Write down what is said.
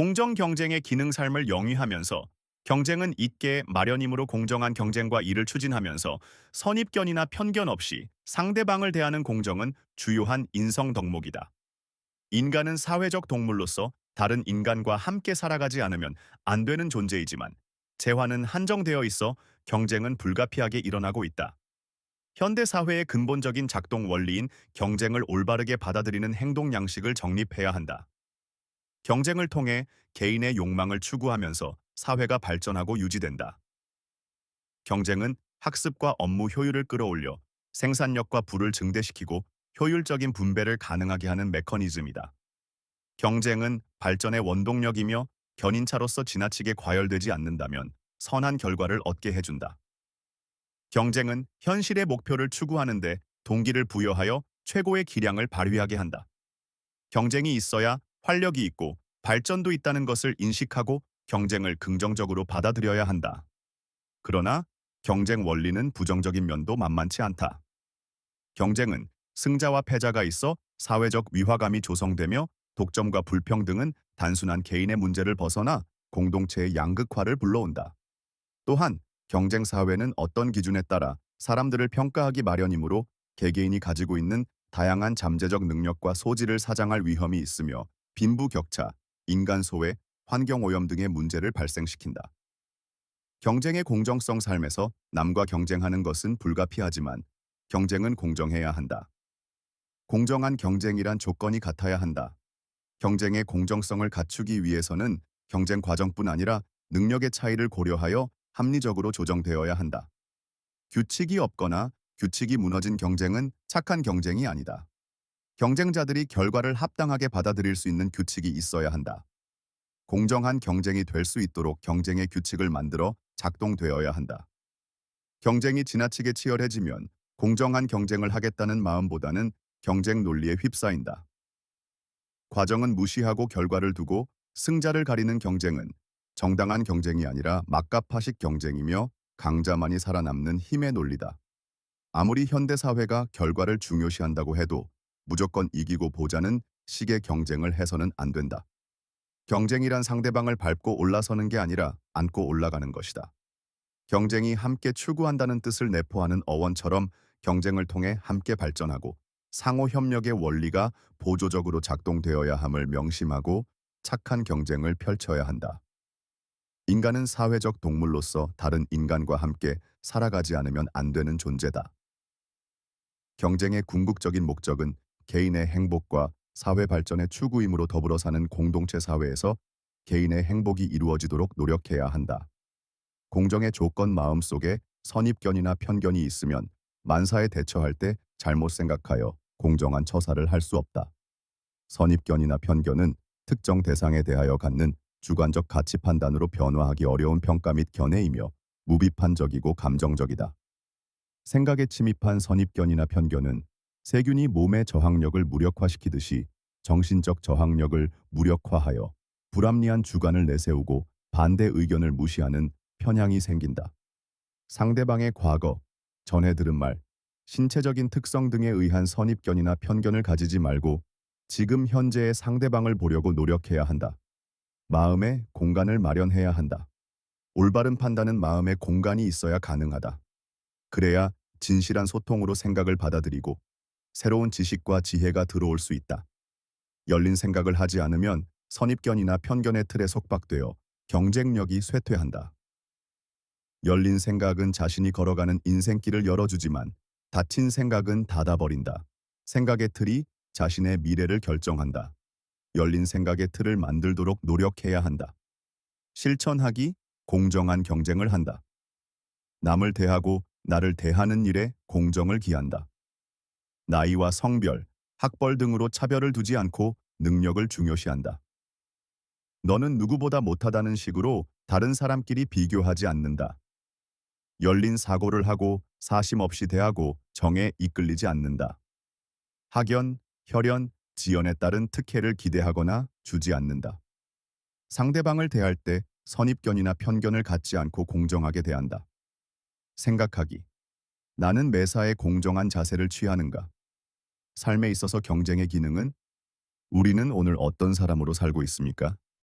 공정 경쟁의 기능 삶을 영위하면서 경쟁은 있게 마련이므로 공정한 경쟁과 이를 추진하면서 선입견이나 편견 없이 상대방을 대하는 공정은 주요한 인성 덕목이다. 인간은 사회적 동물로서 다른 인간과 함께 살아가지 않으면 안 되는 존재이지만 재화는 한정되어 있어 경쟁은 불가피하게 일어나고 있다. 현대 사회의 근본적인 작동 원리인 경쟁을 올바르게 받아들이는 행동 양식을 정립해야 한다. 경쟁을 통해 개인의 욕망을 추구하면서 사회가 발전하고 유지된다. 경쟁은 학습과 업무 효율을 끌어올려 생산력과 부를 증대시키고 효율적인 분배를 가능하게 하는 메커니즘이다. 경쟁은 발전의 원동력이며 견인차로서 지나치게 과열되지 않는다면 선한 결과를 얻게 해준다. 경쟁은 현실의 목표를 추구하는데 동기를 부여하여 최고의 기량을 발휘하게 한다. 경쟁이 있어야 활력이 있고 발전도 있다는 것을 인식하고 경쟁을 긍정적으로 받아들여야 한다. 그러나 경쟁 원리는 부정적인 면도 만만치 않다. 경쟁은 승자와 패자가 있어 사회적 위화감이 조성되며 독점과 불평등은 단순한 개인의 문제를 벗어나 공동체의 양극화를 불러온다. 또한 경쟁 사회는 어떤 기준에 따라 사람들을 평가하기 마련이므로 개개인이 가지고 있는 다양한 잠재적 능력과 소질을 사장할 위험이 있으며 빈부격차, 인간 소외, 환경 오염 등의 문제를 발생시킨다. 경쟁의 공정성 삶에서 남과 경쟁하는 것은 불가피하지만 경쟁은 공정해야 한다. 공정한 경쟁이란 조건이 같아야 한다. 경쟁의 공정성을 갖추기 위해서는 경쟁 과정뿐 아니라 능력의 차이를 고려하여 합리적으로 조정되어야 한다. 규칙이 없거나 규칙이 무너진 경쟁은 착한 경쟁이 아니다. 경쟁자들이 결과를 합당하게 받아들일 수 있는 규칙이 있어야 한다. 공정한 경쟁이 될 수 있도록 경쟁의 규칙을 만들어 작동되어야 한다. 경쟁이 지나치게 치열해지면 공정한 경쟁을 하겠다는 마음보다는 경쟁 논리에 휩싸인다. 과정은 무시하고 결과를 두고 승자를 가리는 경쟁은 정당한 경쟁이 아니라 막가파식 경쟁이며 강자만이 살아남는 힘의 논리다. 아무리 현대 사회가 결과를 중요시한다고 해도 무조건 이기고 보자는 식의 경쟁을 해서는 안 된다. 경쟁이란 상대방을 밟고 올라서는 게 아니라 안고 올라가는 것이다. 경쟁이 함께 추구한다는 뜻을 내포하는 어원처럼 경쟁을 통해 함께 발전하고 상호 협력의 원리가 보조적으로 작동되어야 함을 명심하고 착한 경쟁을 펼쳐야 한다. 인간은 사회적 동물로서 다른 인간과 함께 살아가지 않으면 안 되는 존재다. 경쟁의 궁극적인 목적은 개인의 행복과 사회 발전의 추구임으로 더불어 사는 공동체 사회에서 개인의 행복이 이루어지도록 노력해야 한다. 공정의 조건 마음 속에 선입견이나 편견이 있으면 만사에 대처할 때 잘못 생각하여 공정한 처사를 할 수 없다. 선입견이나 편견은 특정 대상에 대하여 갖는 주관적 가치 판단으로 변화하기 어려운 평가 및 견해이며 무비판적이고 감정적이다. 생각에 침입한 선입견이나 편견은 세균이 몸의 저항력을 무력화시키듯이 정신적 저항력을 무력화하여 불합리한 주관을 내세우고 반대 의견을 무시하는 편향이 생긴다. 상대방의 과거, 전해 들은 말, 신체적인 특성 등에 의한 선입견이나 편견을 가지지 말고 지금 현재의 상대방을 보려고 노력해야 한다. 마음에 공간을 마련해야 한다. 올바른 판단은 마음에 공간이 있어야 가능하다. 그래야 진실한 소통으로 생각을 받아들이고 새로운 지식과 지혜가 들어올 수 있다. 열린 생각을 하지 않으면 선입견이나 편견의 틀에 속박되어 경쟁력이 쇠퇴한다. 열린 생각은 자신이 걸어가는 인생길을 열어주지만 닫힌 생각은 닫아버린다. 생각의 틀이 자신의 미래를 결정한다. 열린 생각의 틀을 만들도록 노력해야 한다. 실천하기, 공정한 경쟁을 한다. 남을 대하고 나를 대하는 일에 공정을 기한다. 나이와 성별, 학벌 등으로 차별을 두지 않고 능력을 중요시한다. 너는 누구보다 못하다는 식으로 다른 사람끼리 비교하지 않는다. 열린 사고를 하고 사심 없이 대하고 정에 이끌리지 않는다. 학연, 혈연, 지연에 따른 특혜를 기대하거나 주지 않는다. 상대방을 대할 때 선입견이나 편견을 갖지 않고 공정하게 대한다. 생각하기. 나는 매사에 공정한 자세를 취하는가? 삶에 있어서 경쟁의 기능은 우리는 오늘 어떤 사람으로 살고 있습니까?